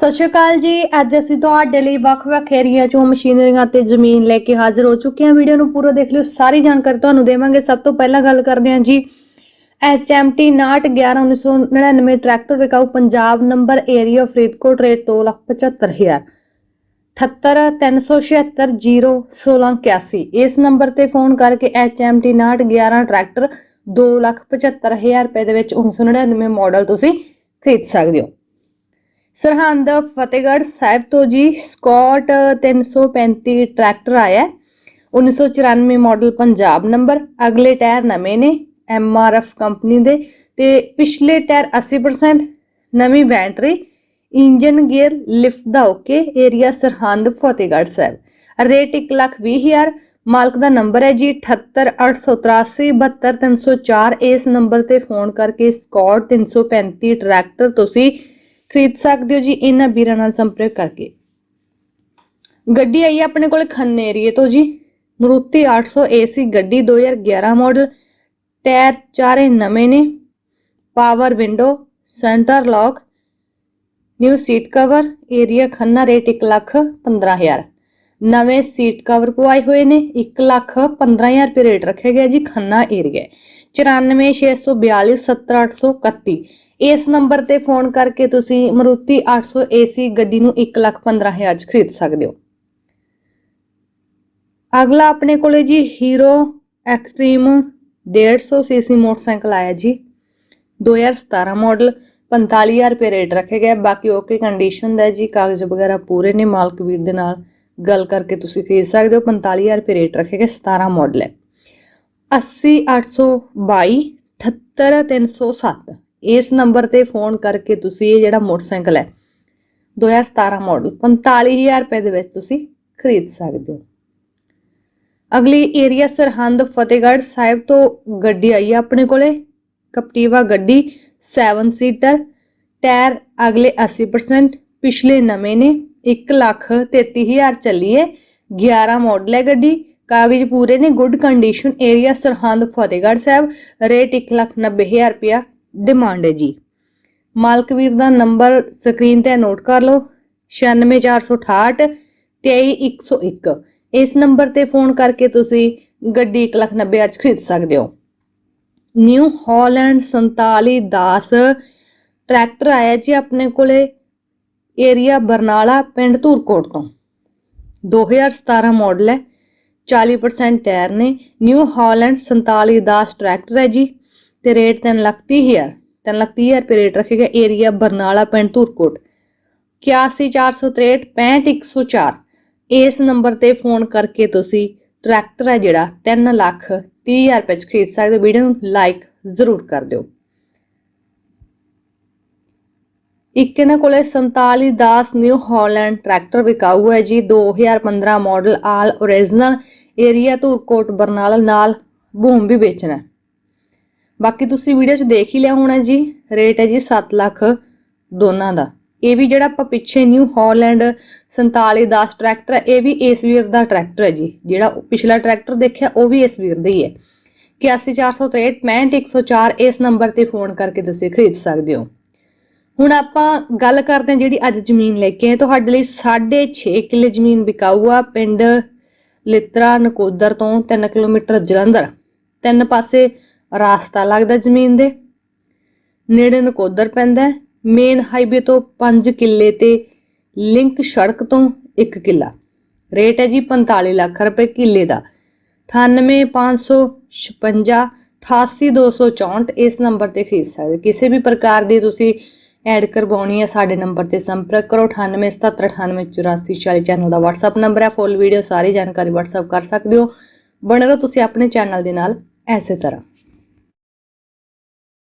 ਸਤਿ ਸ਼੍ਰੀ ਅਕਾਲ ਜੀ। ਅੱਜ ਅਸੀਂ ਤੁਹਾਡੇ ਲਈ ਵੱਖ-ਵੱਖ ਏਰੀਆ ਚੋਂ ਮਸ਼ੀਨਰੀਆਂ ਤੇ ਜ਼ਮੀਨ ਲੈ ਕੇ ਹਾਜ਼ਰ ਹੋ ਚੁੱਕੇ ਹਾਂ। ਵੀਡੀਓ ਨੂੰ ਪੂਰਾ ਦੇਖ ਲਿਓ। ਸਾਰੀ ਜਾਣਕਾਰੀ ਤੁਹਾਨੂੰ ਦੇਵਾਂਗੇ। ਸਭ ਤੋਂ ਪਹਿਲਾਂ ਗੱਲ ਕਰਦੇ ਹਾਂ ਜੀ। HMT 91199 tractor ਵਿਕਾਊ Punjab number area Faridkot rate 275000 78376 ਇਸ ਨੰਬਰ ਤੇ ਫੋਨ ਕਰਕੇ HMT 911 ਟਰੈਕਟਰ 275000 ਰੁਪਏ ਦੇ ਵਿੱਚ 1999 ਮਾਡਲ ਤੁਸੀਂ ਖਰੀਦ ਸਕਦੇ ਹੋ। ਸਰਹੰਦ ਫਤਿਹਗੜ੍ਹ ਸਾਹਿਬ ਤੋਂ ਜੀ ਸਕਾਟ 335 ਟਰੈਕਟਰ ਆਇਆ ਹੈ। 1994 ਮਾਡਲ ਪੰਜਾਬ ਨੰਬਰ। ਅਗਲੇ ਟਾਇਰ ਨਵੇਂ ਨੇ ਐਮਆਰਐਫ ਕੰਪਨੀ ਦੇ ਤੇ ਪਿਛਲੇ ਟਾਇਰ 80% ਨਵੀਂ ਬੈਟਰੀ ਇੰਜਨ ਗੇਅਰ ਲਿਫਟ ਦਾ okay area Sirhind Fatehgarh Sahib. Rate 120000 ਮਾਲਕ ਦਾ ਨੰਬਰ ਹੈ ਜੀ 7883372304 ਇਸ ਨੰਬਰ ਤੇ ਫੋਨ ਕਰਕੇ ਸਕਾਟ 335 ਟਰੈਕਟਰ ਤੁਸੀਂ ਖਰੀਦ ਸਕਦੇ ਹੋ ਜੀ, ਇਹਨਾਂ ਵੀਰਾਂ ਨਾਲ ਸੰਪਰਕ ਕਰਕੇ। ਗੱਡੀ ਆਈ ਆਪਣੇ ਕੋਲ ਖੰਨੇ ਏਰੀਏ ਤੋਂ ਜੀ। ਮਰੂਤੀ 800 ਏਸੀ ਗੱਡੀ 2011 ਮਾਡਲ ਟਾਇਰ ਚਾਰੇ ਨਵੇਂ ਨੇ। Power window, centre lock, new seat cover, area Khanna rate 1 lakh 15000 ਨਵੇਂ ਸੀਟ ਕਵਰ ਪਵਾਏ ਹੋਏ ਨੇ 1 ਲੱਖ 15000 ਰੁਪਏ ਰੇਟ ਰੱਖਿਆ ਗਿਆ ਜੀ ਖੰਨਾ ਏਰੀਆ। 946427 70831 ਇਸ ਨੰਬਰ ਤੇ ਫੋਨ ਕਰਕੇ ਤੁਸੀਂ ਮਰੂਤੀ 800 ਏਸੀ ਗੱਡੀ ਨੂੰ 1 ਲੱਖ 15000 ਚ ਖਰੀਦ ਸਕਦੇ ਹੋ। ਅਗਲਾ ਆਪਣੇ ਕੋਲੇ ਜੀ ਹੀਰੋ ਐਕਸਟ੍ਰੀਮ 150 ਸੀਸੀ ਮੋਟਰਸਾਈਕਲ ਆਇਆ ਜੀ। 2017 ਮਾਡਲ 45000 ਰੁਪਏ ਰੇਟ ਰੱਖੇ ਗਏ। ਬਾਕੀ ਓਕੇ ਕੰਡੀਸ਼ਨ ਦਾ ਜੀ, ਕਾਗਜ਼ ਵਗੈਰਾ ਪੂਰੇ ਨੇ ਮਾਲਕ ਵੀਰ ਦੇ ਨਾਲ ਗੱਲ ਕਰਕੇ ਤੁਸੀਂ ਖਰੀਦ ਸਕਦੇ ਹੋ। 45000 ਰੁਪਏ ਰੇਟ ਰੱਖੇ ਗਏ 17 ਮਾਡਲ ਹੈ। 80822 78307 ਇਸ ਨੰਬਰ ਤੇ ਫੋਨ ਕਰਕੇ ਤੁਸੀਂ ਇਹ ਜਿਹੜਾ ਮੋਟਰਸਾਈਕਲ ਹੈ 2017 ਮਾਡਲ 45000 ਰੁਪਏ ਦੇ ਵਿੱਚ ਤੁਸੀਂ ਖਰੀਦ ਸਕਦੇ ਹੋ। ਅਗਲੀ ਏਰੀਆ ਸਰਹੰਦ ਫਤਿਹਗੜ੍ਹ ਸਾਹਿਬ ਤੋਂ ਗੱਡੀ ਆਈ ਹੈ ਆਪਣੇ ਕੋਲੇ, ਕਪਟੀਵਾ ਗੱਡੀ 7 ਸੀਟਰ ਟਾਇਰ ਅਗਲੇ 80% ਪਿਛਲੇ ਨਵੇਂ ਨੇ 1 ਲੱਖ 33000 ਚੱਲੀ ਹੈ 11 ਮਾਡਲ ਹੈ ਗੱਡੀ, ਕਾਗਜ਼ ਪੂਰੇ ਨੇ good condition area Sirhind Fatehgarh Sahib rate 1 lakh 90000 ਰੁਪਇਆ ਡਿਮਾਂਡ ਹੈ ਜੀ। ਮਾਲਕ ਵੀਰ ਦਾ ਨੰਬਰ ਸਕਰੀਨ ਤੇ ਨੋਟ ਕਰ ਲਓ। 96468 23101 ਇਸ ਨੰਬਰ ਤੇ ਫੋਨ ਕਰਕੇ ਤੁਸੀਂ ਗੱਡੀ 190000 ਚ ਖਰੀਦ ਸਕਦੇ ਹੋ। ਨਿਊ ਹਾਲੈਂਡ 4710 ਟਰੈਕਟਰ ਆਇਆ ਜੀ ਆਪਣੇ ਕੋਲੇ ਏਰੀਆ ਬਰਨਾਲਾ, ਪਿੰਡ ਧੂਰਕੋਟ ਤੋਂ। 2017 ਮਾਡਲ ਹੈ 40% ਟਾਇਰ ਨੇ। ਨਿਊ ਹਾਲੈਂਡ 4710 ਟਰੈਕਟਰ ਹੈ ਜੀ। ਤੇ ਰੇਟ 3 ਲੱਖ 30 ਹਜ਼ਾਰ 3 ਲੱਖ 30 ਹਜ਼ਾਰ ਰੁਪਏ ਰੇਟ ਰੱਖੇਗਾ ਏਰੀਆ ਬਰਨਾਲਾ ਪਿੰਡ ਧੂਰਕੋਟ। 8143 65104 ਇਸ ਨੰਬਰ ਤੇ ਫੋਨ ਕਰਕੇ ਤੁਸੀਂ ਟਰੈਕਟਰ ਹੈ ਜਿਹੜਾ 3 ਲੱਖ 30 ਹਜ਼ਾਰ ਰੁਪਏ ਚ ਖਰੀਦ ਸਕਦੇ ਹੋ। ਵੀਡੀਓ ਨੂੰ ਲਾਈਕ ਜ਼ਰੂਰ ਕਰ ਦਿਓ। ਇੱਕ ਇਹਨਾਂ ਕੋਲੇ 4710 ਨਿਊ ਹਾਲੈਂਡ ਟਰੈਕਟਰ ਵਿਕਾਊ ਹੈ ਜੀ। 2015 model all original area Dhurkot Barnala ਨਾਲ ਭੂਮ ਵੀ ਵੇਚਣਾ ਬਾਕੀ ਤੁਸੀਂ ਵੀਡੀਓ 'ਚ ਦੇਖ ਹੀ ਲਿਆ ਹੋਣਾ ਜੀ ਰੇਟ ਹੈ ਜੀ 7 ਲੱਖ ਦੋਨਾਂ ਦਾ। ਇਹ ਵੀ ਜਿਹੜਾ ਆਪਾਂ ਪਿੱਛੇ ਨਿਊ ਹਾਲੈਂਡ 4710 ਟਰੈਕਟਰ ਹੈ, ਇਹ ਵੀ ਇਸ ਵੀਰ ਦਾ ਟਰੈਕਟਰ ਹੈ ਜੀ। ਜਿਹੜਾ ਪਿਛਲਾ ਟਰੈਕਟਰ ਦੇਖਿਆ, ਉਹ ਵੀ ਇਸ ਵੀਰ ਦਾ ਹੀ ਹੈ। 81463 65104 ਇਸ ਨੰਬਰ ਤੇ ਫੋਨ ਕਰਕੇ ਤੁਸੀਂ ਖਰੀਦ ਸਕਦੇ ਹੋ। ਹੁਣ ਆਪਾਂ ਗੱਲ ਕਰਦੇ ਹਾਂ ਜਿਹੜੀ ਅੱਜ ਜ਼ਮੀਨ ਲੈ ਕੇ ਆਏ ਤੁਹਾਡੇ ਲਈ 6.5 ਕਿੱਲੇ ਜ਼ਮੀਨ ਵਿਕਾਊ ਆ ਪਿੰਡ ਲਿਤਰਾ ਨਕੋਦਰ ਤੋਂ 3 ਕਿਲੋਮੀਟਰ ਜਲੰਧਰ। ਤਿੰਨ ਪਾਸੇ ਰਾਸਤਾ ਲੱਗਦਾ ਜ਼ਮੀਨ ਦੇ। ਨੇੜੇ ਨਕੋਦਰ ਪੈਂਦਾ ਮੇਨ ਹਾਈਵੇ ਤੋਂ 5 ਕਿੱਲੇ ਤੇ ਲਿੰਕ ਸੜਕ ਤੋਂ 1 ਕਿੱਲਾ। ਰੇਟ ਹੈ ਜੀ 45 ਲੱਖ ਰੁਪਏ ਕਿੱਲੇ ਦਾ। 98556 88264 ਇਸ ਨੰਬਰ ਤੇ ਖਰੀਦ ਸਕਦੇ ਕਿਸੇ ਵੀ ਪ੍ਰਕਾਰ ਦੀ ਤੁਸੀਂ ਐਡ ਕਰਵਾਉਣੀ ਹੈ, ਸਾਡੇ ਨੰਬਰ ਤੇ ਸੰਪਰਕ ਕਰੋ। 9877988440 ਚੈਨਲ ਦਾ WhatsApp ਨੰਬਰ ਹੈ। ਫੁੱਲ ਵੀਡੀਓ ਸਾਰੀ ਜਾਣਕਾਰੀ WhatsApp ਕਰ ਸਕਦੇ ਹੋ। ਬਣੇ ਰਹੋ ਤੁਸੀਂ ਆਪਣੇ ਚੈਨਲ ਦੇ ਨਾਲ। ਐਸੇ ਤਰ੍ਹਾਂ।